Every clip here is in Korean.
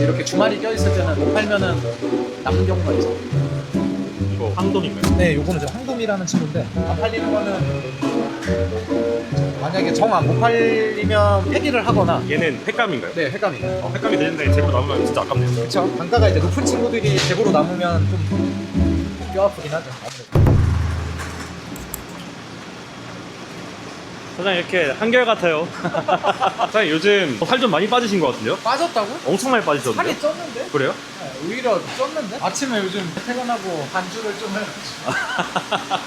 이렇게 주말이 껴있을 때는 못 팔면은 남는 경우가 있어. 이거 황돔인가요? 네, 요거는 저 황돔이라는 친구인데 안 팔리는 거는 만약에 정안 못 팔리면 폐기를 하거나 얘는 횟감인가요? 네, 횟감이에요. 어, 횟감이 되는데 재고 남으면 진짜 아깝네요. 그렇죠. 단가가 이제 높은 친구들이 재고로 남으면 좀 뼈 아프긴 하죠. 아무래도. 사장님 이렇게 한결같아요. 사장님 요즘 살 좀 많이 빠지신 것 같은데요? 빠졌다고? 엄청 많이 빠지셨는데요? 살이 쪘는데? 그래요? 네, 오히려 쪘는데? 아침에 요즘 퇴근하고 반주를 좀 해가지고.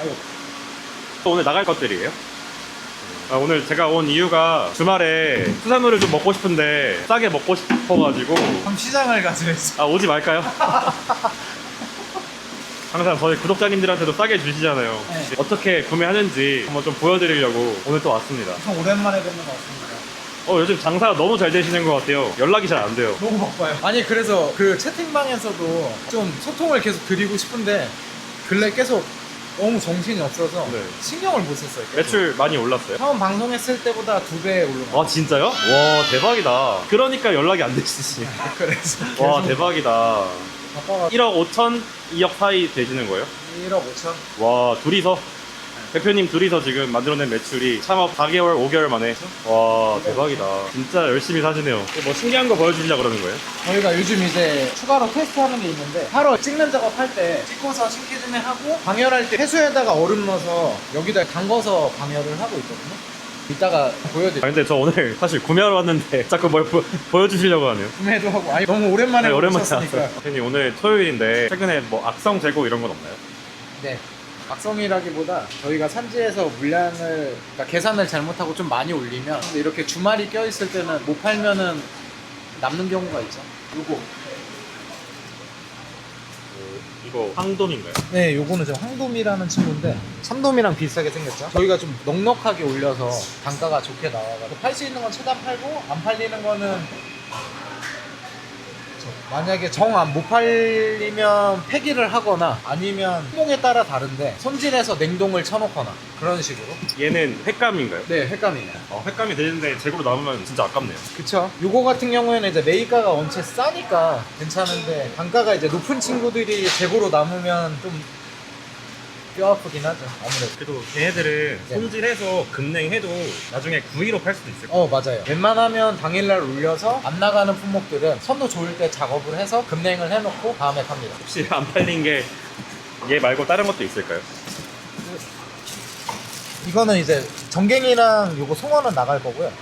아유, 오늘 나갈 것들이에요? 아, 오늘 제가 온 이유가 주말에 수산물을 좀 먹고 싶은데 싸게 먹고 싶어가지고 그럼 시장을 있어. 아 오지 말까요? 항상 저희 구독자님들한테도 싸게 주시잖아요. 네. 어떻게 구매하는지 한번 좀 보여드리려고 오늘 또 왔습니다. 엄청 오랜만에 뵙는 것 같습니다. 어 요즘 장사가 너무 잘 되시는 것 같아요. 연락이 잘 안 돼요. 너무 바빠요. 아니 그래서 그 채팅방에서도 좀 소통을 계속 드리고 싶은데 근래 계속 너무 정신이 없어서 네. 신경을 못 썼어요. 계속. 매출 많이 올랐어요? 처음 방송했을 때보다 두 배 올랐어요. 아 진짜요? 와 대박이다. 그러니까 연락이 안 되시지. 그래서 와 계속 대박이다. 바빠가 1억 5천, 2억 사이 되시는 거예요? 1억 5천. 와 둘이서 대표님 둘이서 지금 만들어낸 매출이 창업 4개월, 5개월 만에 와 대박이다. 진짜 열심히 사시네요. 뭐 신기한 거 보여주시려 그러는 거예요? 저희가 요즘 이제 추가로 테스트하는 게 있는데 하루 찍는 작업할 때 찍고서 신기준에 하고 방열할 때 해수에다가 얼음 넣어서 여기다 담궈서 방열을 하고 있거든요. 이따가 아 보여드릴게요. 근데 저 오늘 사실 구매하러 왔는데 자꾸 뭘 보, 보여주시려고 하네요. 구매도 하고 아니 너무 오랜만에 네, 오랜만에 오셨으니까. 대표님 오늘 토요일인데 최근에 뭐 악성 재고 이런 건 없나요? 네. 악성이라기보다 저희가 산지에서 물량을 그러니까 계산을 잘못하고 좀 많이 올리면 근데 이렇게 주말이 껴 있을 때는 못 팔면은 남는 경우가 있죠. 요거. 이거 황돔인가요? 네, 요거는 저 황돔이라는 친구인데 참돔이랑 비슷하게 생겼죠. 저희가 좀 넉넉하게 올려서 단가가 좋게 나와가지고 팔 수 있는 건 최대한 팔고 안 팔리는 거는 저 만약에 정안 못 팔리면 폐기를 하거나 아니면 품목에 따라 다른데 손질해서 냉동을 쳐놓거나 그런 식으로. 얘는 횟감인가요? 네, 횟감이네요. 어, 횟감이 되는데 재고로 남으면 진짜 아깝네요. 그쵸. 요거 같은 경우에는 이제 메이가가 원체 싸니까 괜찮은데 단가가 이제 높은 친구들이 재고로 남으면 좀 뼈 아프긴 하죠. 아무래도. 그래도 얘네들은 네. 손질해서 급냉해도 나중에 구이로 팔 수도 있을 거예요. 어 맞아요. 웬만하면 당일날 올려서 안 나가는 품목들은 선도 좋을 때 작업을 해서 급냉을 해놓고 다음에 팝니다. 혹시 안 팔린 게 얘 말고 다른 것도 있을까요? 이거는 이제 정갱이랑 요거 송어는 나갈 거고요.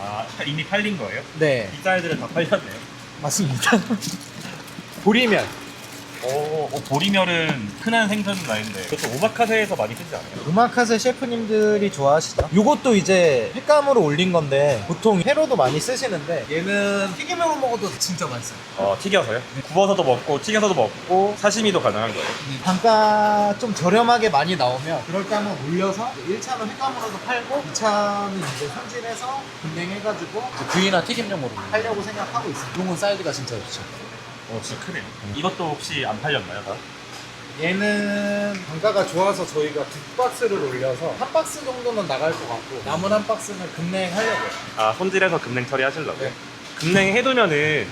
아 이미 팔린 거예요? 네이 쌀들은 다 팔렸네요. 맞습니다. 보리면 오, 어, 보리멸은 흔한 생선은 아닌데 그것도 오마카세에서 많이 쓰지 않아요? 우마카세 셰프님들이 좋아하시죠. 요것도 이제 횟감으로 올린 건데 보통 회로도 많이 쓰시는데 얘는 튀김으로 먹어도 진짜 맛있어요. 어 튀겨서요? 구워서도 먹고 튀겨서도 먹고 사시미도 가능한 거예요? 단가 좀 저렴하게 많이 나오면 그럴 때 한번 올려서 1차는 횟감으로도 팔고 2차는 이제 손질해서 분냉해가지고 이제 구이나 튀김용으로 팔려고 생각하고 있어요. 이건 사이즈가 진짜 좋죠. 어 진짜 크네요. 이것도 혹시 안 팔렸나요 다? 얘는 단가가 좋아서 저희가 두 박스를 올려서 한 박스 정도는 나갈 것 같고 남은 한 박스는 급냉하려고요. 아 손질해서 급냉 처리하시려고요? 네. 급냉 해두면은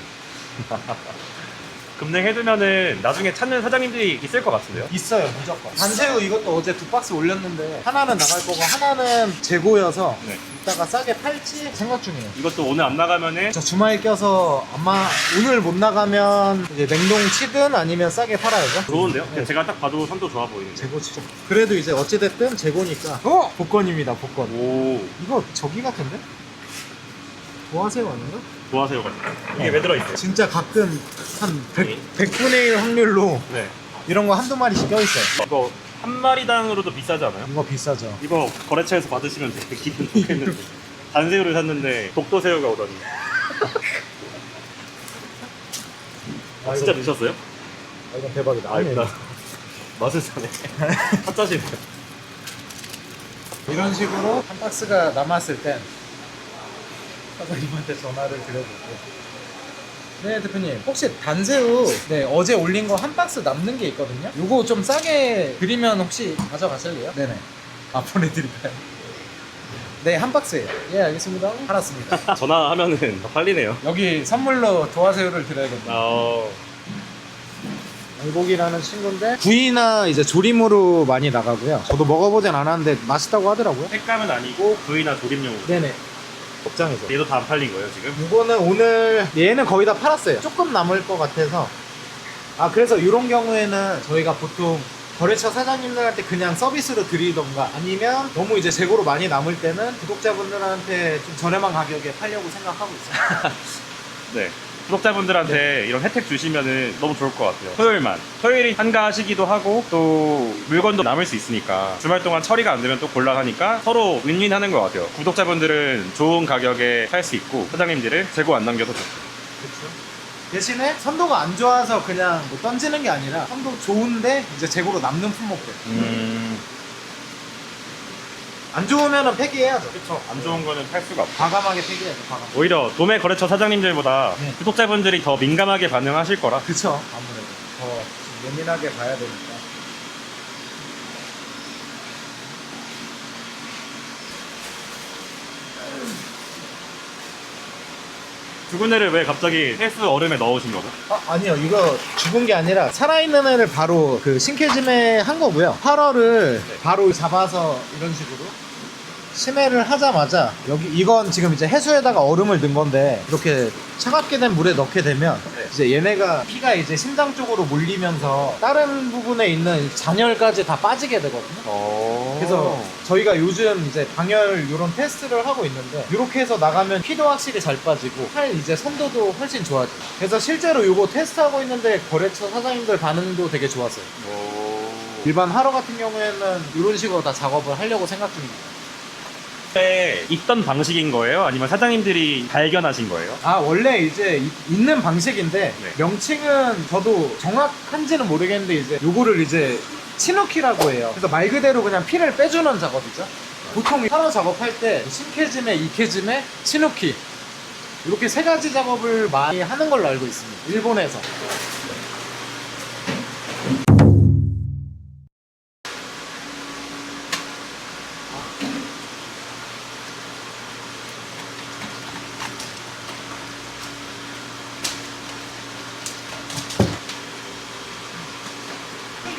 급냉 해두면은 나중에 찾는 사장님들이 있을 것 같은데요? 있어요 무조건. 단새우 이것도 어제 두 박스 올렸는데 하나는 나갈 거고 하나는 재고여서 네. 이따가 싸게 팔지 생각 중이에요. 이것도 오늘 안 나가면은 저 주말 껴서 아마 오늘 못 나가면 이제 냉동 치든 아니면 싸게 팔아야죠. 좋은데요? 네. 제가 딱 봐도 선도 좋아 보이는데. 재고 치죠. 그래도 이제 어찌됐든 재고니까. 어! 복권입니다, 복권. 오 이거 저기 같은데? 좋아하세요, 아닌가? 좋아하세요 같은 이게 왜 들어있어요? 진짜 가끔 한 네. 100, 100분의 1 확률로 네. 이런 거 한두 마리씩 껴있어요. 이거 한 마리당으로도 비싸지 않아요? 이거 비싸죠. 이거 거래처에서 받으시면 되게 기분 좋겠는데 단새우를 샀는데 독도새우가 오더니 아, 진짜 이거, 드셨어요? 아, 이건 대박이다. 아 이구나 맛을 사네 사짜시네 이런 식으로 한 박스가 남았을 땐 사장님한테 전화를 드려보고 네 대표님 혹시 단새우 네 어제 올린 거 한 박스 남는 게 있거든요 요거 좀 싸게 드리면 혹시 가져가실래요? 네네 아 보내드릴까요? 네, 한 박스예요. 예, 알겠습니다. 팔았습니다. 전화하면은 더 팔리네요. 여기 선물로 도화새우를 드려야겠네요. 어, 알곡이라는 친구인데 구이나 이제 조림으로 많이 나가고요. 저도 먹어보진 않았는데 맛있다고 하더라고요. 색감은 아니고 부위나 조림용으로. 네네. 업장에서. 얘도 다 안 팔린 거예요 지금? 이거는 오늘 얘는 거의 다 팔았어요. 조금 남을 것 같아서. 아 그래서 이런 경우에는 저희가 보통 거래처 사장님들한테 그냥 서비스로 드리던가 아니면 너무 이제 재고로 많이 남을 때는 구독자분들한테 좀 저렴한 가격에 팔려고 생각하고 있어요. 네. 구독자분들한테 이런 혜택 주시면은 너무 좋을 것 같아요. 토요일만. 토요일이 한가하시기도 하고 또 물건도 남을 수 있으니까 주말 동안 처리가 안 되면 또 곤란하니까 서로 윈윈하는 것 같아요. 구독자분들은 좋은 가격에 살 수 있고 사장님들은 재고 안 남겨도 좋고. 그렇죠. 대신에 선도가 안 좋아서 그냥 뭐 던지는 게 아니라 선도 좋은데 이제 재고로 남는 품목들. 음. 안 좋으면은 폐기해야죠. 그쵸. 안 좋은 거는 팔 수가 없고. 과감하게 폐기해야죠. 과감. 오히려 도매 거래처 사장님들보다 네. 구독자분들이 더 민감하게 반응하실 거라. 그쵸. 아무래도 더 예민하게 봐야 되니까. 죽은 애를 왜 갑자기 헬스 얼음에 넣으신 거죠? 아, 아니요. 이거 죽은 게 아니라 살아있는 애를 바로 그 신캐즘에 한 거고요. 8월을 바로 잡아서 이런 식으로 심해를 하자마자 여기 이건 지금 이제 해수에다가 얼음을 넣은 건데 이렇게 차갑게 된 물에 넣게 되면 네. 이제 얘네가 피가 이제 심장 쪽으로 몰리면서 다른 부분에 있는 잔열까지 다 빠지게 되거든요. 어. 그래서 저희가 요즘 이제 방열 이런 테스트를 하고 있는데 이렇게 해서 나가면 피도 확실히 잘 빠지고 팔 이제 선도도 훨씬 좋아져요. 그래서 실제로 이거 테스트하고 있는데 거래처 사장님들 반응도 되게 좋았어요. 오. 일반 하러 같은 경우에는 이런 식으로 다 작업을 하려고 생각 중입니다. 때 있던 방식인 거예요? 아니면 사장님들이 발견하신 거예요? 아 원래 이제 이- 있는 방식인데 네. 명칭은 저도 정확한지는 모르겠는데 이제 요거를 이제 치누키라고 해요. 그래서 말 그대로 그냥 피를 빼주는 작업이죠. 보통 하러 작업할 때 신캐즘에 이캐즘에 치누키 이렇게 세 가지 작업을 많이 하는 걸로 알고 있습니다. 일본에서.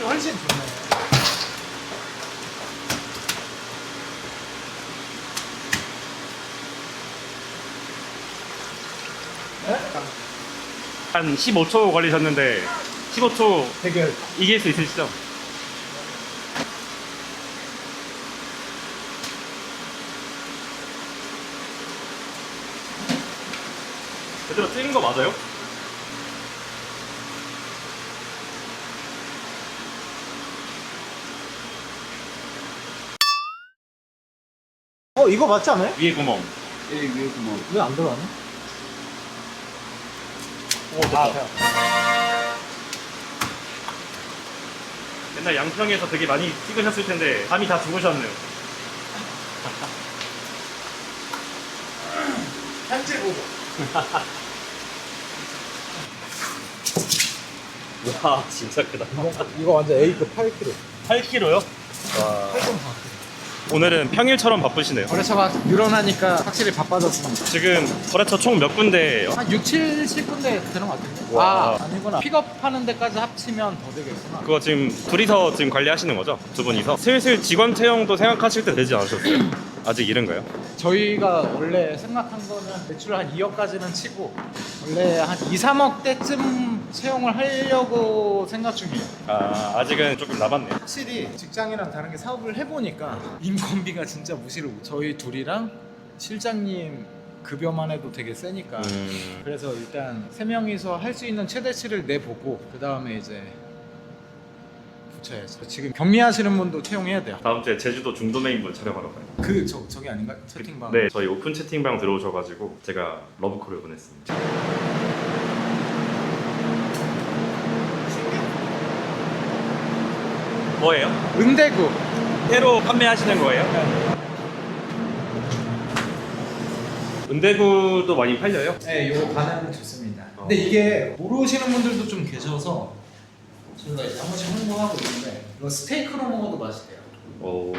훨씬 좋네. 네? 한 15초 걸리셨는데 15초 대결. 이길 수 있으시죠? 제대로 찍은 거 맞아요? 어 이거 맞지 않아요? 위에 구멍. 예 위에 구멍. 왜 안 들어가네? 오, 됐다. 아, 돼요. 옛날 양평에서 되게 많이 찍으셨을 텐데 감이 다 죽으셨네요. 현재 보고. 와 진짜 크다. 이거, 이거 완전 A급 8kg. 8kg요? 와. 8.4kg. 오늘은 평일처럼 바쁘시네요. 거래처가 늘어나니까 확실히 바빠졌습니다. 지금 거래처 총 몇 군데예요? 한 6, 70군데 되는 것 같은데? 와. 아, 아니구나. 픽업하는 데까지 합치면 더 되겠구나. 그거 지금 둘이서 지금 관리하시는 거죠? 두 분이서? 슬슬 직원 채용도 생각하실 때 되지 않으셨어요? 아직 이른가요? 저희가 원래 생각한 거는 매출 한 2억까지는 치고 원래 한 2, 3억 대쯤 채용을 하려고 생각 중이에요. 아 아직은 조금 남았네요. 확실히 직장이랑 다른 게 사업을 해보니까 인건비가 진짜 무시를 못. 저희 둘이랑 실장님 급여만 해도 되게 세니까. 음, 그래서 일단 세 명이서 할 수 있는 최대치를 내보고 그 다음에 이제 붙여야죠. 지금 경미하시는 분도 채용해야 돼요. 다음 주에 제주도 중도 메인분 촬영하러 가요. 그 저 저기 아닌가? 채팅방. 네, 저희 오픈 채팅방 들어오셔가지고 제가 러브콜을 보냈습니다. 뭐예요? 은대구. 회로 판매하시는 거예요? 은대구도 많이 팔려요? 네, 요거 반응은 좋습니다. 어. 근데 이게 모르시는 분들도 좀 계셔서 저희가 이제 한 번씩 홍보하고 있는데 이거 스테이크로 먹어도 맛있대요. 오.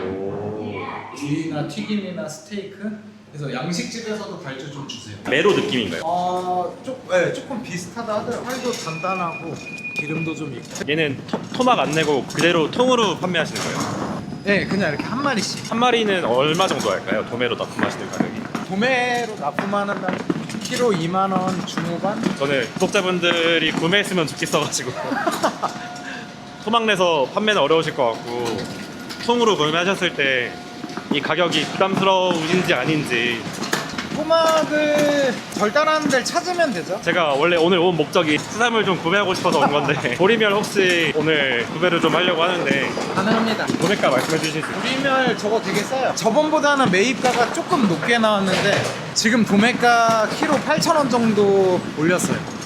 구이나 튀김이나 스테이크 그래서 양식집에서도 발주 좀 주세요. 메로 느낌인가요? 어, 조, 네, 조금 비슷하다 하더라고요. 살도 단단하고 기름도 좀 있고. 얘는 토, 토막 안 내고 그대로 통으로 판매하시는 거예요? 네, 그냥 이렇게 한 마리씩. 한 마리는 얼마 정도 할까요? 도매로 납품하시는 가격이? 도매로 납품하는 날 키로 2만 원 중후반? 저는 구독자분들이 구매했으면 좋겠어가지고 토막 내서 판매는 어려우실 것 같고 통으로 구매하셨을 때 이 가격이 부담스러우신지 아닌지 토막을 절단하는 데를 찾으면 되죠. 제가 원래 오늘 온 목적이 수산물 좀 구매하고 싶어서 온 건데 보리멸 혹시 오늘 구매를 좀 하려고 하는데 가능합니다. 구매가 말씀해 주실 수 있어요? 보리멸 저거 되게 싸요. 저번보다는 매입가가 조금 높게 나왔는데 지금 도매가 키로 8,000원 정도 올렸어요.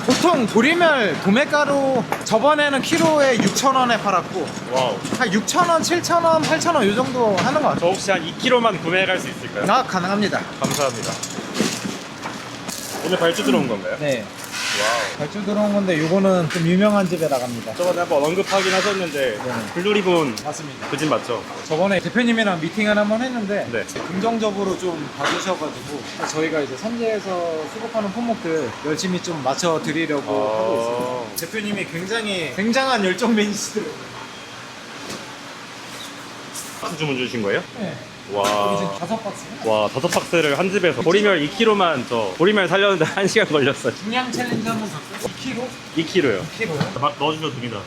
보통 보리멸 도매가로 저번에는 키로에 6,000원에 팔았고 와우 한 6,000원, 7,000원, 8,000원 이 정도 하는 것저 같아요. 혹시 한 2kg만 구매할 수 있을까요? 아, 가능합니다. 감사합니다 오늘 발주 들어온 건가요? 네. 와우 발주 들어온 건데 요거는 좀 유명한 집에 나갑니다. 저번에 한번 언급하긴 하셨는데 네. 블루리본 맞습니다. 그 집 맞죠? 저번에 대표님이랑 미팅을 한번 했는데 네. 긍정적으로 좀 봐주셔가지고 저희가 이제 선제에서 수급하는 품목들 열심히 좀 맞춰 드리려고 아. 하고 있습니다. 대표님이 굉장히 굉장한 열정맨이시더라고요. 주문 주신 거예요? 네. 와. 다섯 박스. 와 다섯 박스를 한 집에서 보리멸 2kg만 저 보리멸 살려는데 1시간 걸렸어요 중량 챌린지 한번 갈까요? 2kg? 2kg요 2kg요? 막 넣어주셔도 됩니다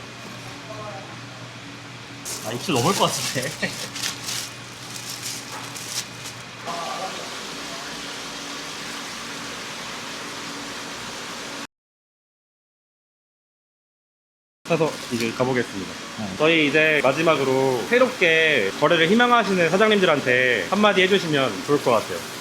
아 2kg 넘을 것 같은데 사서 이제 가보겠습니다 네. 저희 이제 마지막으로 새롭게 거래를 희망하시는 사장님들한테 한마디 해주시면 좋을 것 같아요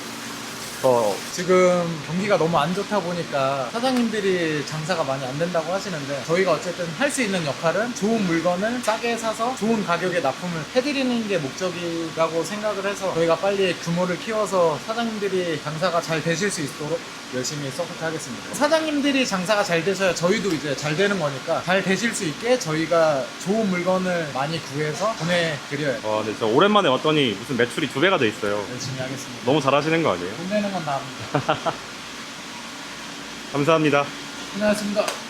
어, 지금 경기가 너무 안 좋다 보니까 사장님들이 장사가 많이 안 된다고 하시는데 저희가 어쨌든 할 수 있는 역할은 좋은 물건을 싸게 사서 좋은 가격에 납품을 해드리는 게 목적이라고 생각을 해서 저희가 빨리 규모를 키워서 사장님들이 장사가 잘 되실 수 있도록 열심히 서포트 하겠습니다. 사장님들이 장사가 잘 되셔야 저희도 이제 잘 되는 거니까 잘 되실 수 있게 저희가 좋은 물건을 많이 구해서 보내드려요. 와, 근데 진짜 오랜만에 왔더니 무슨 매출이 두 배가 돼 있어요. 열심히 하겠습니다. 너무 잘하시는 거 아니에요? 돈 되는 건다 합니다. 감사합니다. 고생하셨습니다.